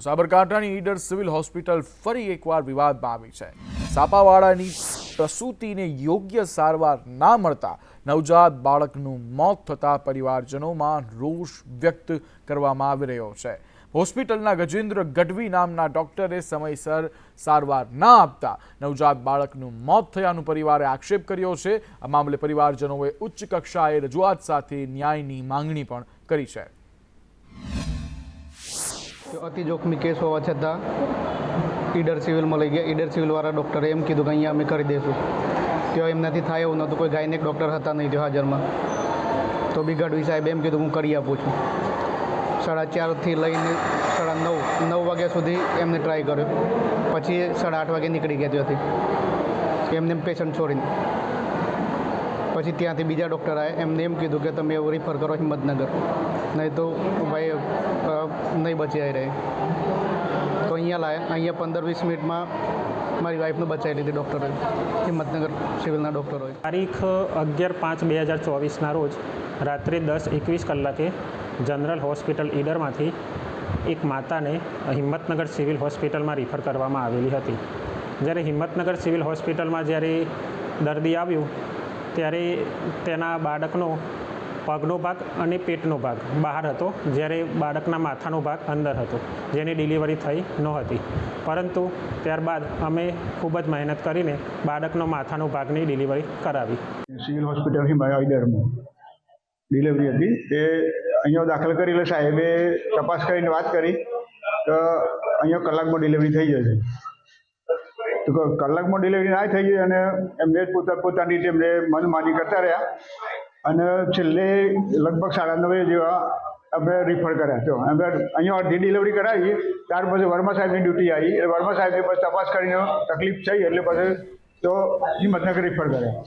સાબરકાંઠાની Idar civil hospital ફરી એકવાર વિવાદમાં આવી છે. સાપાવાળાની પ્રસૂતિને યોગ્ય સારવાર ના મળતા નવજાત બાળકનું મોત થતાં પરિવારજનોમાં રોષ વ્યક્ત કરવામાં આવી રહ્યો છે. હોસ્પિટલના ગજેન્દ્ર ગઢવી નામના ડોક્ટરે સમયસર સારવાર ના આપતા નવજાત બાળકનું મોત થયાનું પરિવારે આક્ષેપ કર્યો છે. આ મામલે પરિવારજનોએ ઉચ્ચ કક્ષાએ રજૂઆત સાથે ન્યાયની માંગણી પણ કરી છે. અતિ જોખમી કેસ હોવા છતાં ઈડર સિવિલમાં લઈ ગયા. ઈડર સિવિલવાળા ડૉક્ટરે એમ કીધું કે અહીંયા અમે કરી દઈશું. ત્યાં એમનાથી થાય એવું નહોતું. કોઈ ગાયનેક ડૉક્ટર હતા નહીં ત્યાં હાજરમાં. તો બી ગઢવી સાહેબ એમ કીધું, હું કરી આપું છું. સાડા ચારથી લઈને સાડા નવ નવ વાગ્યા સુધી એમને ટ્રાય કર્યો. પછી સાડા આઠ વાગે નીકળી ગયા ત્યાંથી. એમને એમ પેશન્ટ છોડીને. પછી ત્યાંથી બીજા ડૉક્ટર આવ્યા એમને એમ કીધું કે તમે એવું રિફર કરો હિંમતનગર. નહીં તો ભાઈ નહીં બચી રહે. તો અહીંયા લાયા. અહીંયા પંદર વીસ મિનિટમાં મારી વાઈફને બચાવી લીધી ડૉક્ટરોએ હિંમતનગર સિવિલના ડૉક્ટરોએ તારીખ અગિયાર પાંચ બે હજાર ચોવીસના રોજ રાત્રે દસ એકવીસ કલાકે જનરલ હોસ્પિટલ ઈડરમાંથી એક માતાને હિંમતનગર સિવિલ હોસ્પિટલમાં રિફર કરવામાં આવેલી હતી. જ્યારે હિંમતનગર સિવિલ હોસ્પિટલમાં જ્યારે દર્દી આવ્યું ત્યારે તેના બાળકનો પગનો ભાગ અને પેટનો ભાગ બહાર હતો, જ્યારે બાળકના માથાનો ભાગ અંદર હતો, જેની ડિલિવરી થઈ નહોતી. પરંતુ ત્યારબાદ અમે ખૂબ જ મહેનત કરીને બાળકનો માથાનો ભાગની ડિલિવરી કરાવી. સિવિલ હોસ્પિટલ હિમાલયમાં ડિલિવરી હતી. તે અહીંયા દાખલ કરી એટલે સાહેબે તપાસ કરીને વાત કરી, તો અહીંયા કલાકમાં ડિલિવરી થઈ જશે. કલાકમાં ડિલિવરી ના થઈ ગઈ અને એમને પોતા, પોતાની રીતે એમને મનમાની કરતા રહ્યા. અને છેલ્લે લગભગ સાડા નવે જેવા અમે રિફર કર્યા. તો અમે અહીંયા અડધી ડિલિવરી કરાવી, ત્યાર પછી વર્મા સાહેબની ડ્યુટી આવી. વર્મા સાહેબની પછી તપાસ કરીને તકલીફ થઈ એટલે પછી તો હિંમતનગર રિફર કર્યા.